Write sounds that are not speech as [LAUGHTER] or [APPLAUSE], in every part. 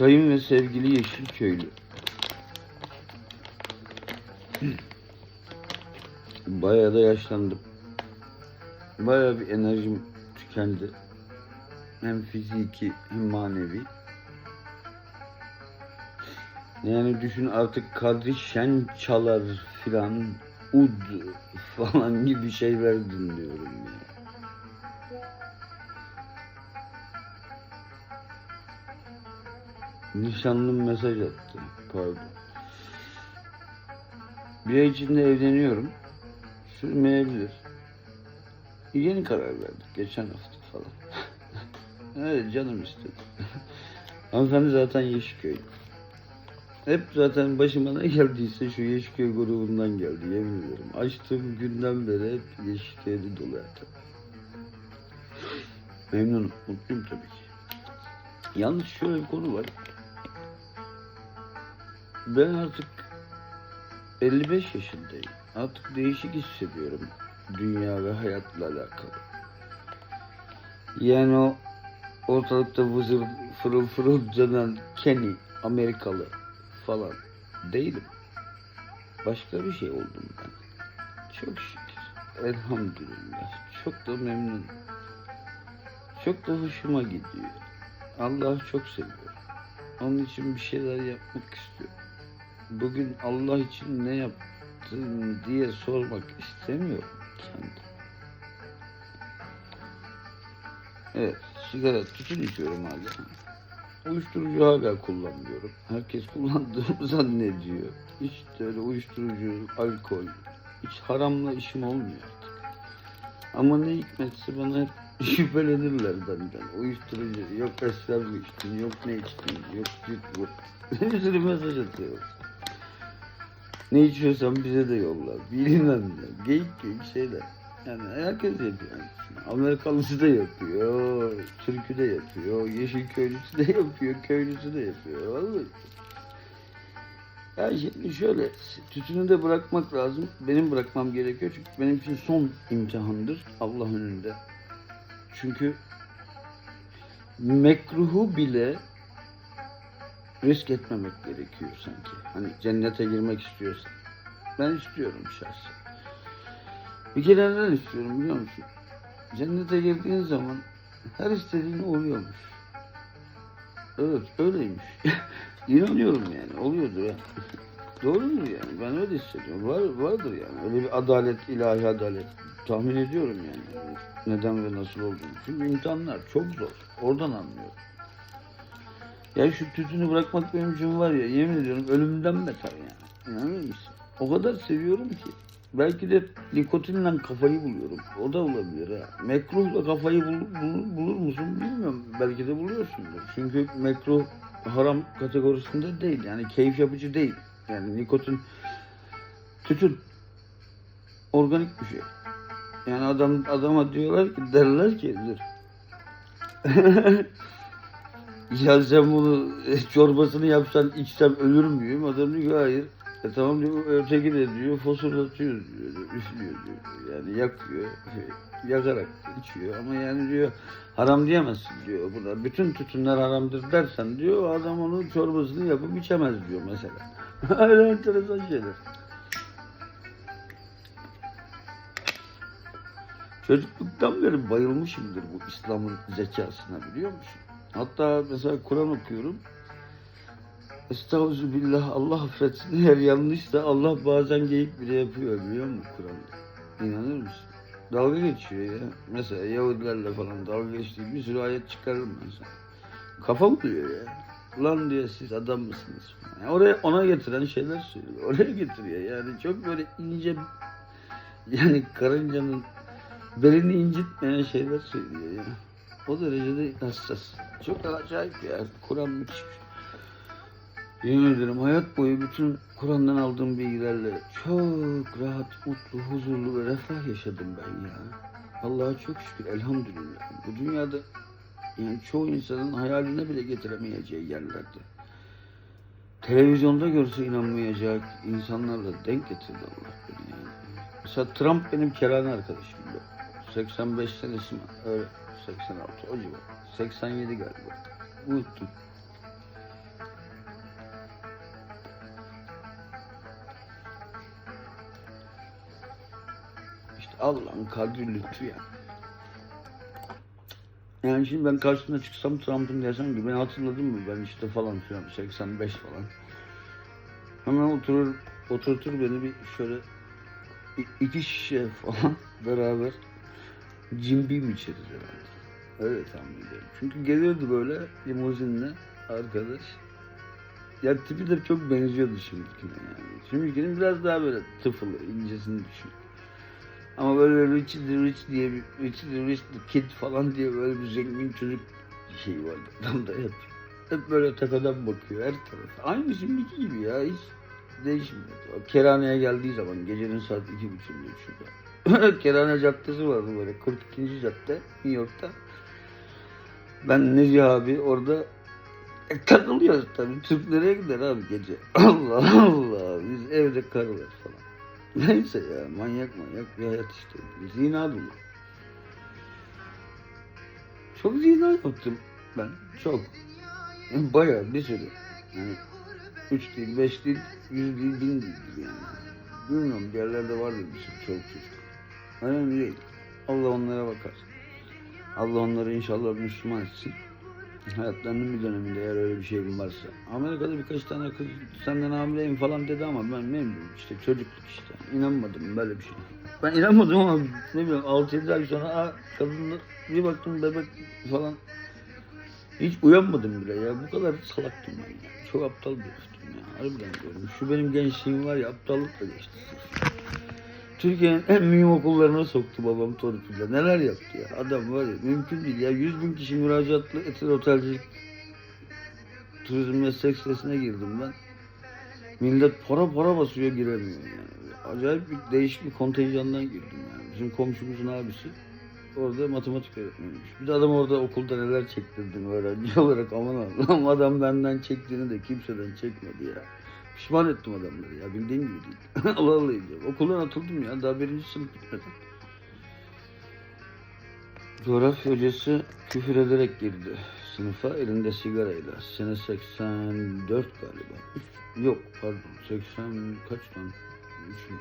Sayın ve sevgili Yeşilköylü. Bayağı da yaşlandım. Bayağı bir enerjim tükendi. Hem fiziki hem manevi. Yani düşün artık Kadri Şen çalar filan, ud [LAUGHS] falan gibi şeyler dinliyorum ya. Nişanlım mesaj attı. Pardon. Bir ay içinde evleniyorum. Sürmeyebilir. Yeni karar verdik. Geçen hafta falan. [LAUGHS] evet canım istedi. [LAUGHS] Hanımefendi zaten Yeşilköy. Hep zaten başıma ne geldiyse şu Yeşilköy grubundan geldi yemin ederim. Açtığım günden beri hep Yeşilköy'de dolu zaten. Memnunum, mutluyum tabii ki. Yalnız şöyle bir konu var. Ben artık 55 yaşındayım. Artık değişik hissediyorum dünya ve hayatla alakalı. Yani o ortalıkta vızır fırıl fırıl dönen Kenny, Amerikalı falan değilim. Başka bir şey oldum ben. Çok şükür. Elhamdülillah. Çok da memnunum. Çok da hoşuma gidiyor. Allah'ı çok seviyorum. Onun için bir şeyler yapmak istiyorum. Bugün Allah için ne yaptın diye sormak istemiyorum kendim. Evet, sigara tütün içiyorum hala. Uyuşturucu hala kullanmıyorum. Herkes kullandığımı [LAUGHS] zannediyor. Hiç de öyle uyuşturucu, alkol, hiç haramla işim olmuyor artık. Ama ne hikmetse bana hep [LAUGHS] şüphelenirler benden. Uyuşturucu, yok esrar mı içtin, yok ne içtin, yok süt bu. [LAUGHS] Bir sürü mesaj atıyor. Ne içiyorsan bize de yolla. Bilmem ne. Geyik geyik şeyler. Yani herkes yapıyor. aynısını. Amerikalısı da yapıyor. Türkü de yapıyor. Yeşil köylüsü de yapıyor. Köylüsü de yapıyor. Vallahi. Ya şimdi şöyle tütünü de bırakmak lazım. Benim bırakmam gerekiyor çünkü benim için son imtihandır Allah önünde. Çünkü mekruhu bile risk etmemek gerekiyor sanki. Hani cennete girmek istiyorsan. Ben istiyorum şahsen. Bir kere neden istiyorum biliyor musun? Cennete girdiğin zaman her istediğin oluyormuş. Evet öyleymiş. [LAUGHS] İnanıyorum yani oluyordur ya. [LAUGHS] Doğrudur yani ben öyle hissediyorum. Var, vardır yani öyle bir adalet, ilahi adalet. Tahmin ediyorum yani neden ve nasıl olduğunu. Çünkü imtihanlar çok zor. Oradan anlıyorum. Ya şu tütünü bırakmak benim için var ya yemin ediyorum ölümden beter yani. İnanır mısın? O kadar seviyorum ki. Belki de nikotinle kafayı buluyorum. O da olabilir ha. Mekruhla kafayı bul, bul- bulur musun bilmiyorum. Belki de buluyorsundur. Çünkü mekruh haram kategorisinde değil. Yani keyif yapıcı değil. Yani nikotin tütün organik bir şey. Yani adam adama diyorlar ki derler ki dur. [LAUGHS] ya sen bunu e, çorbasını yapsan içsem ölür müyüm? Adam diyor hayır. E tamam diyor öteki de diyor fosurlatıyor diyor. Üflüyor diyor. Yani yakıyor. Yakarak içiyor ama yani diyor haram diyemezsin diyor buna. Bütün tütünler haramdır dersen diyor adam onun çorbasını yapıp içemez diyor mesela. [LAUGHS] Öyle enteresan şeyler. Çocukluktan beri bayılmışımdır bu İslam'ın zekasına biliyor musun? Hatta mesela Kur'an okuyorum. Estağfirullah Allah affetsin eğer yanlışsa Allah bazen geyik bile yapıyor biliyor musun Kur'an'da? İnanır mısın? Dalga geçiyor ya. Mesela Yahudilerle falan dalga geçtiği bir sürü ayet çıkarırım ben sana. Kafa buluyor ya. Lan diyor siz adam mısınız? Yani oraya ona getiren şeyler söylüyor. Oraya getiriyor yani çok böyle ince yani karıncanın belini incitmeyen şeyler söylüyor ya. O derecede hassas. Çok acayip ya. Kur'an müthiş. Yemin ederim hayat boyu bütün Kur'an'dan aldığım bilgilerle çok rahat, mutlu, huzurlu ve refah yaşadım ben ya. Allah'a çok şükür elhamdülillah. Bu dünyada yani çoğu insanın hayaline bile getiremeyeceği yerlerde. Televizyonda görse inanmayacak insanlarla denk getirdi Allah beni yani. Mesela Trump benim kerane arkadaşım. 85 senesi? Öyle. 86 o civar. 87 galiba. Unuttum. İşte Allah'ın kadri lütfu ya. Yani. yani şimdi ben karşısına çıksam Trump'ın desem ki ben hatırladım mı ben işte falan filan 85 falan. Hemen oturur, oturtur beni bir şöyle iki şişe falan [LAUGHS] beraber cimbim içeriz herhalde. Öyle tahmin ediyorum. Çünkü geliyordu böyle limuzinle arkadaş. Ya tipi de çok benziyordu şimdikine yani. Şimdikinin biraz daha böyle tıfılı, incesini düşün. Ama böyle Rich the Rich diye bir Rich the Rich the Kid falan diye böyle bir zengin çocuk şeyi vardı. [LAUGHS] Tam da hep. Hep böyle tepeden bakıyor her tarafa. Aynı şimdiki gibi ya hiç değişmiyor. O kerhaneye geldiği zaman gecenin saat iki buçuğunda üçünde. [LAUGHS] Kerhane Caddesi vardı böyle 42. cadde New York'ta. Ben Neci abi orada e, takılıyoruz tabii. Türk nereye gider abi gece? [LAUGHS] Allah Allah. Biz evde karılar falan. Neyse ya manyak manyak bir hayat işte. Zina dolu. Çok zina yaptım ben. Çok. Bayağı bir sürü. Yani üç değil, beş değil, yüz değil, bin değil yani. Bilmiyorum bir yerlerde vardır bir sürü çoluk çocuk. Önemli değil. Allah onlara bakar. Allah onları inşallah Müslüman etsin. Hayatlarının bir döneminde eğer öyle bir şey varsa. Amerika'da birkaç tane kız senden hamileyim falan dedi ama ben memnunum işte çocukluk işte. İnanmadım böyle bir şey. Ben inanmadım ama ne bileyim 6-7 ay sonra aa, kadınla bir baktım bebek falan. Hiç uyanmadım bile ya. Bu kadar salaktım ben ya. Çok aptal bir ya. Harbiden diyorum. Şu benim gençliğim var ya aptallıkla geçti. Türkiye'nin en mühim okullarına soktu babam torpille. Neler yaptı ya. Adam var ya mümkün değil ya. 100 bin kişi müracaatlı etil otelcilik turizm meslek sitesine girdim ben. Millet para para basıyor giremiyor yani. Acayip bir değişik bir kontenjandan girdim yani. Bizim komşumuzun abisi orada matematik öğretmeniymiş. Bir de adam orada okulda neler çektirdim öğrenci [LAUGHS] olarak aman Allah'ım adam benden çektiğini de kimseden çekmedi ya. Pişman ettim adamları ya bildiğin gibi değil. [LAUGHS] Allah Allah diyorum. Okuldan atıldım ya daha birinci sınıf bitmedi. Coğrafya hocası küfür ederek girdi sınıfa elinde sigarayla. Sene 84 galiba. Yok pardon 80 kaç lan?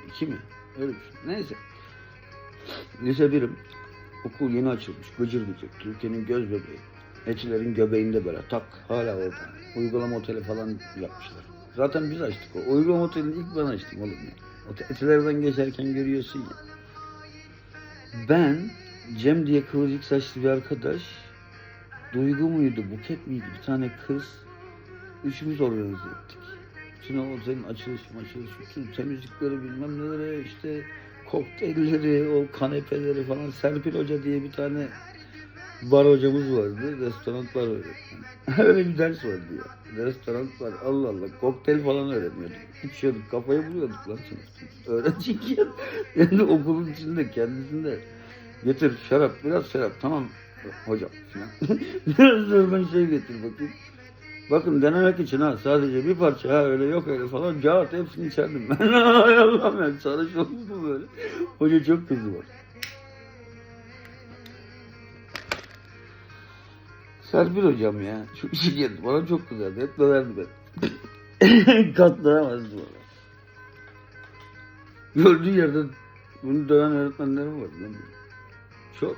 3 2 mi? Öyle bir şey. Neyse. Lise birim. Okul yeni açılmış. Gıcır gıcır. Türkiye'nin göz bebeği. Etilerin göbeğinde böyle tak hala orada. Uygulama oteli falan yapmışlar. Zaten biz açtık o. Uygulama otelini ilk ben açtım oğlum. ya. O te- Etilerden geçerken görüyorsun ya. Ben Cem diye kıvırcık saçlı bir arkadaş Duygu muydu, Buket miydi bir tane kız Üçümüz organize ettik. Bütün o otelin açılışı açılışı, bütün temizlikleri bilmem neleri işte kokteylleri, o kanepeleri falan Serpil Hoca diye bir tane bar hocamız vardı. Restoran bar. [LAUGHS] Öyle bir ders vardı ya. Restoran bar. Allah Allah. Kokteyl falan öğreniyorduk. İçiyorduk. Kafayı buluyorduk lan sınıfta. Öğrenciyken. Yani okulun içinde kendisinde. Getir şarap. Biraz şarap. Tamam hocam [LAUGHS] biraz da ben şey getir bakayım. Bakın denemek için ha sadece bir parça ha öyle yok öyle falan cevap hepsini içerdim [LAUGHS] ben. Ay Allah'ım ya sarhoş olmuş mu böyle? Hoca çok kızdı bak. Serpil hocam ya. Çok işi geldi. Bana çok güzeldi. Hep döverdi ben. [LAUGHS] Katlayamazdı bana. Gördüğü yerde bunu döven öğretmenlerim var. Ne. Çok.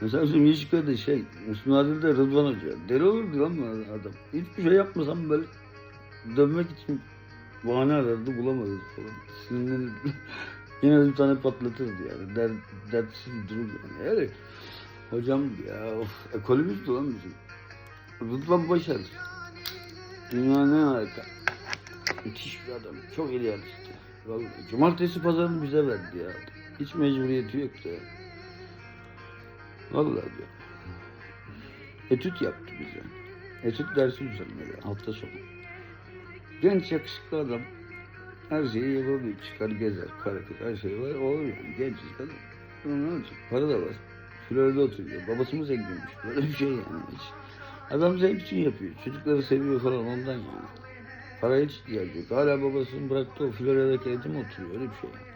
Mesela bizim Yeşilköy'de şey, Müslüman Adil'de Rıdvan Hoca. Deli olurdu lan bu adam. Hiçbir şey yapmasam böyle dönmek için bahane arardı bulamadı falan. Sinirlenirdi. [LAUGHS] Yine bir tane patlatırdı yani. Der, dertsiz bir durum yani. Yani hocam ya of ekolümüzdü lan bizim. Rıdvan Başar. Dünyanın en harika. Müthiş bir adam. Çok idealist. Vallahi. Cumartesi pazarını bize verdi ya. Hiç mecburiyeti yoktu ya. Vallahi diyor. Etüt yaptı bize. Etüt dersi düzenledi hafta sonu. Genç yakışıklı adam. Her şeyi yapabiliyor. Çıkar gezer, hareket her şey var. Olur yani. Genç kadın. Ne olacak? Para da var. Florida oturuyor. Babası mı zenginmiş? Böyle bir şey yani hiç. Adam zevk için yapıyor. Çocukları seviyor falan ondan yani. Paraya hiç ihtiyacı yok. Hala babasının bıraktığı o Florida'daki evde mi oturuyor? Öyle bir şey yani.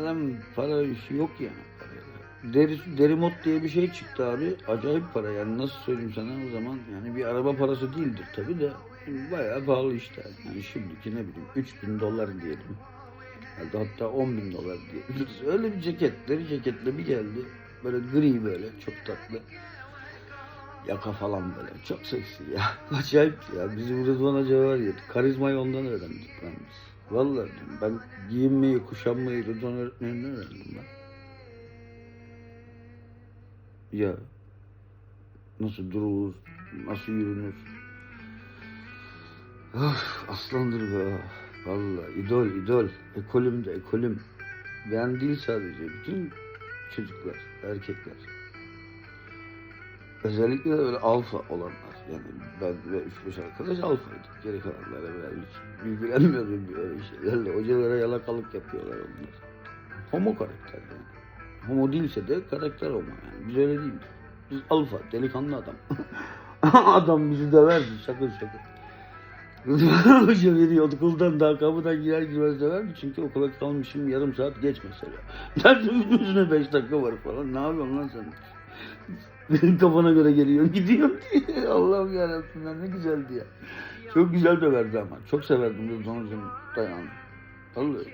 Adam para işi yok yani. Parayla. Deri, derimot diye bir şey çıktı abi. Acayip para yani nasıl söyleyeyim sana o zaman yani bir araba parası değildir tabi de bayağı pahalı işte. Yani şimdiki ne bileyim 3000 dolar diyelim. Herhalde. Hatta 10 bin dolar diyebiliriz. [LAUGHS] Öyle bir ceket, deri ceketle bir geldi. Böyle gri böyle çok tatlı. Yaka falan böyle. Çok seksi ya. [LAUGHS] Acayip ya. Bizim Rıdvan Hoca var ya. Karizmayı ondan öğrendik ben biz. Vallahi ben giyinmeyi, kuşanmayı Rıdvan öğretmeninden öğrendim ben. Ya nasıl durulur, nasıl yürünür. Ah, aslandır be. Vallahi idol, idol. Ekolüm de ekolüm. Ben değil sadece, bütün çocuklar, erkekler. Özellikle de öyle alfa olanlar. Yani ben ve 3-5 arkadaş alfaydık. Geri kalanlara böyle hiç ilgilenmiyordum böyle şeylerle. Hocalara yalakalık yapıyorlar onlar. Homo karakter yani. Homo değilse de karakter homo yani. Biz öyle değiliz. Biz alfa, delikanlı adam. [LAUGHS] adam bizi döverdi şakır şakır. Hoca veriyordu okuldan daha kapıdan girer girmez döverdi. Çünkü okula kalmışım yarım saat geç mesela. Dersin üstüne beş dakika var falan. Ne yapıyorsun lan sen? Benim kafana göre geliyor gidiyorum diye. [LAUGHS] Allah'ım yarabbim ya ne güzeldi ya. Çok güzel döverdi ama. Çok severdim Rıdvan Hoca'nın dayağını. Vallahi.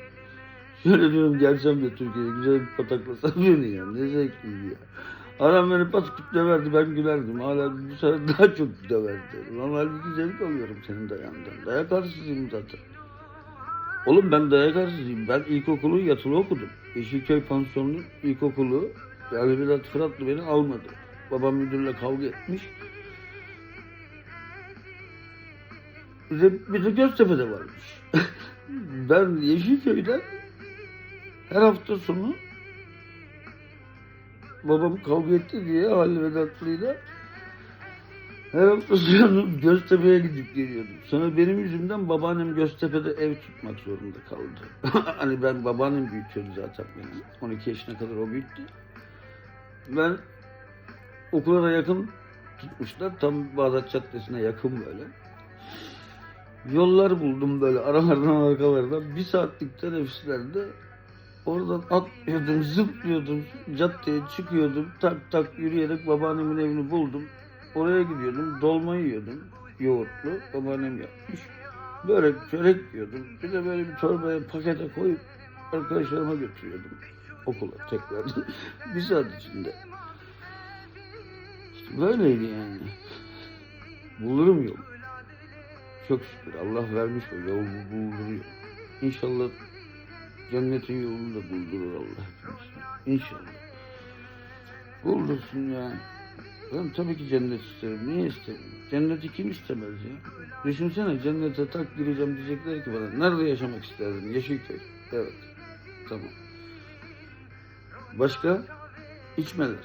Şöyle diyorum gelsem de Türkiye'ye güzel bir pataklasa [LAUGHS] beni ya. Ne zevkliydi ya. Adam beni pataküt döverdi ben gülerdim. Hala bu sefer daha çok döverdi. Lan halbuki zevk alıyorum senin dayağından. Dayak arsızıyım zaten. Oğlum ben dayak arsızıyım. Ben ilkokulu yatılı okudum. Yeşilköy Pansiyonu ilkokulu. Yani Vedat Fıratlı beni almadı. Babam müdürle kavga etmiş. Bir de Göztepe'de varmış. [LAUGHS] ben Yeşilköy'den her hafta sonu babam kavga etti diye Halil Vedatlı'yla her hafta sonu Göztepe'ye gidip geliyordum. Sonra benim yüzümden babaannem Göztepe'de ev tutmak zorunda kaldı. [LAUGHS] hani ben babaannem büyütüyordu zaten beni. 12 yaşına kadar o büyüttü. Ben okula yakın tutmuşlar. Tam Bağdat Caddesi'ne yakın böyle. Yollar buldum böyle aralardan arkalardan. Bir saatlik teneffüslerde oradan atlıyordum, zıplıyordum. Caddeye çıkıyordum. Tak tak yürüyerek babaannemin evini buldum. Oraya gidiyordum. Dolma yiyordum. Yoğurtlu. Babaannem yapmış. Börek, çörek yiyordum. Bir de böyle bir torbaya pakete koyup arkadaşlarıma götürüyordum. Okula tekrar. bir saat içinde. İşte böyleydi yani. Bulurum yol. Çok şükür Allah vermiş o yol bulduruyor. İnşallah cennetin yolunu da buldurur Allah hepimiz. İnşallah. Buldursun ya. Ben tabii ki cennet isterim. Niye isterim? Cenneti kim istemez ya? Düşünsene cennete tak gireceğim diyecekler ki bana. Nerede yaşamak isterdin? Yeşilköy. Evet. Tamam. Başka? İçmeler.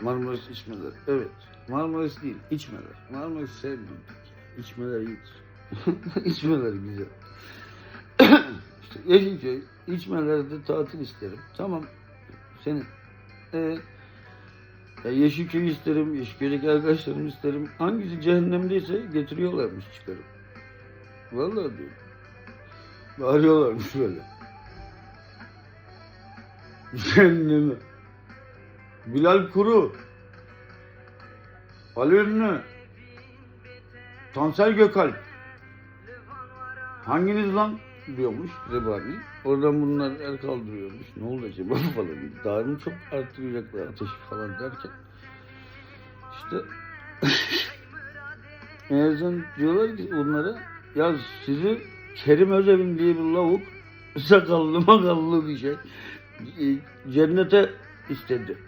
Marmaris içmeler. Evet. Marmaris değil, içmeler. Marmaris sevmiyorum. İçmeler iyidir. [LAUGHS] içmeler güzel. [CLEARS THROAT] Yeşilköy, içmelerde tatil isterim. Tamam. Senin. Ee, ya Yeşilköy isterim, Yeşilköy'deki arkadaşlarım isterim. Hangisi cehennemdeyse getiriyorlarmış çıkarıp. Vallahi diyorum. Bağırıyorlarmış böyle. Cehenneme. Bilal Kuru. Ali Ünlü. Tansel Gökalp. Hanginiz lan diyormuş Zebani. Oradan bunlar el kaldırıyormuş. Ne oldu acaba [LAUGHS] falan. Daha çok arttıracaklar ateşi falan derken. İşte [LAUGHS] Meğersem diyorlar ki onlara ya sizi Kerim Özevin diye bir lavuk [LAUGHS] sakallı makallı bir şey e, cennete istedi.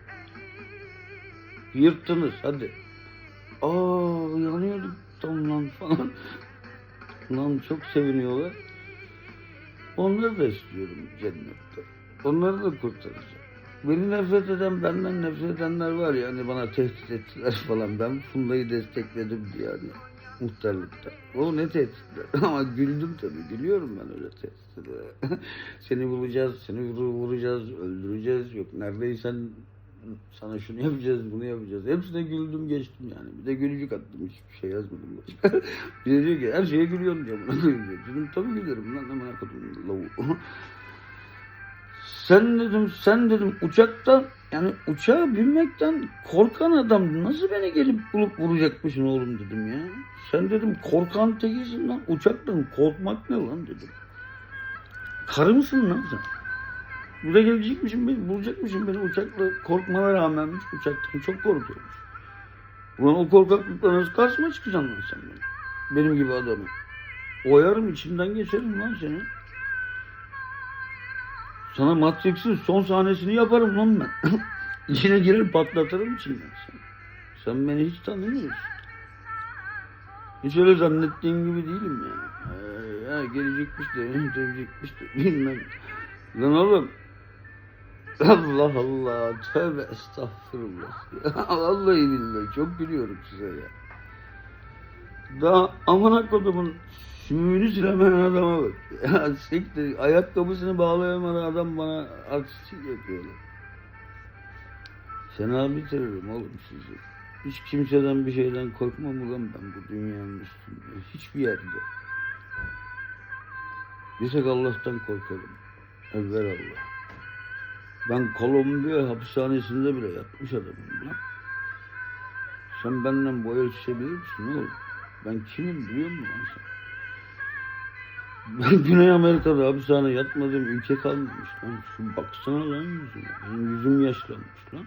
Yırttınız hadi. Aa yanıyorduk tam lan falan. Lan çok seviniyorlar. Onları da istiyorum cennette. Onları da kurtaracağım. Beni nefret eden, benden nefret edenler var ya hani bana tehdit ettiler [LAUGHS] falan. Ben Funda'yı destekledim diye hani muhtarlıkta. O ne tehditler. [LAUGHS] Ama güldüm tabii. Gülüyorum ben öyle tehditlere. [LAUGHS] seni bulacağız, seni vur- vuracağız, öldüreceğiz. Yok neredeysen sana şunu yapacağız, bunu yapacağız. Hepsine güldüm geçtim yani. Bir de gülücük attım. Hiçbir şey yazmadım [LAUGHS] bir de diyor ki her şeye gülüyorum diyor. [LAUGHS] Buna diyor. Dedim tabii gülüyorum lan. Hemen lavuğu. Sen dedim, sen dedim uçaktan yani uçağa binmekten korkan adam nasıl beni gelip bulup vuracakmışsın oğlum dedim ya. Sen dedim korkan tekisin lan uçaktan korkmak ne lan dedim. Karı mısın lan sen? Buraya gelecekmişim beni, bulacakmışım beni uçakla korkmama rağmenmiş uçaktan çok korkuyormuş. Ulan o korkaklıkla nasıl karşıma çıkacaksın lan sen benim? Benim gibi adamı. Oyarım içinden geçerim lan seni. Sana Matrix'in son sahnesini yaparım lan ben. [LAUGHS] İçine girer patlatırım içinden seni. Sen beni hiç tanımıyorsun. Hiç öyle zannettiğin gibi değilim yani. Ee, ya gelecekmiş de, [LAUGHS] dövecekmiş de bilmem. Lan oğlum. Allah Allah. Tövbe estağfurullah. [LAUGHS] Vallahi billahi çok gülüyorum size ya. Daha amına kodumun sümüğünü silemeyen adama bak. [LAUGHS] Ya siktir. Ayakkabısını bağlayamayan adam bana artistik yapıyorlar. Fena bitiririm oğlum sizi. Hiç kimseden bir şeyden korkmam ulan ben bu dünyanın üstünde. Hiçbir yerde. Bir tek Allah'tan korkarım. Evvel Allah. Ben Kolombiya hapishanesinde bile yatmış adamım lan. Sen benden boy ölçüşebilir misin oğlum? Ben kimim biliyor musun lan sen? Ben [LAUGHS] Güney Amerika'da hapishane yatmadığım ülke kalmamış lan. Şu baksana lan yüzüme. Benim yüzüm yaşlanmış lan.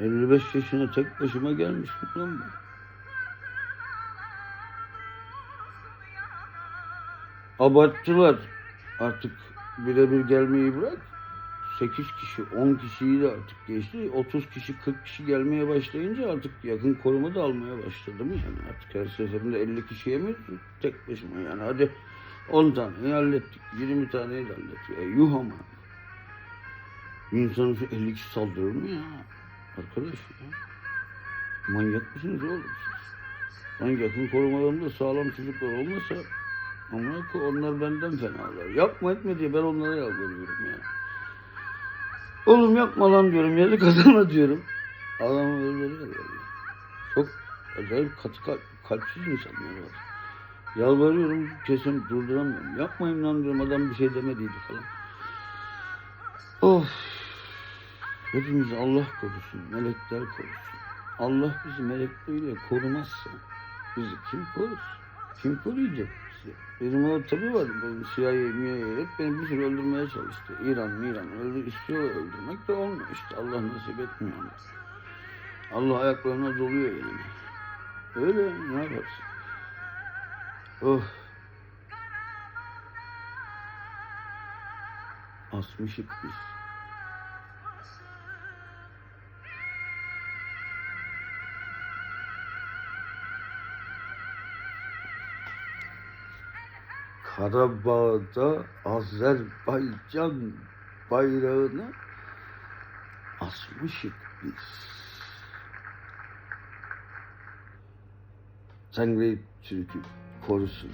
55 yaşına tek başıma gelmişim lan ben. Abarttılar. Artık birebir gelmeyi bırak. 8 kişi, 10 kişiyi de artık geçti. 30 kişi, 40 kişi gelmeye başlayınca artık yakın koruma da almaya başladım yani. Artık her seferinde 50 kişiye mi tek başıma yani. Hadi 10 taneyi hallettik, 20 taneyi de hallettik. E, yuh ama. İnsanın şu 50 kişi saldırır mı ya? Arkadaş ya. Manyak mısınız oğlum siz? Ben yakın korumalarımda sağlam çocuklar olmasa ama onlar benden fenalar. Yapma etme diye ben onlara yalvarıyorum ya. Oğlum yapma lan diyorum. Yeri kazanma diyorum. Adam öldürüyor ya. Çok acayip katı kalp, kalpsiz insanlar var. Yalvarıyorum kesin durduramıyorum. Yapmayın lan diyorum adam bir şey demediydi falan. Of. Hepimiz Allah korusun, melekler korusun. Allah bizi melekleriyle korumazsa bizi kim korur? Kim koruyacak bizi? Benim o tabi var, benim CIA, MIA hep beni bir sürü öldürmeye çalıştı. İran, İran öldür, istiyor öldürmek de olmuyor işte. Allah nasip etmiyor. Allah ayaklarına doluyor yani. Öyle ne yaparsın? Oh. Asmışık biz. Karabağ'da Azerbaycan bayrağını asmışık biz. Tanrı Türk'ü korusun.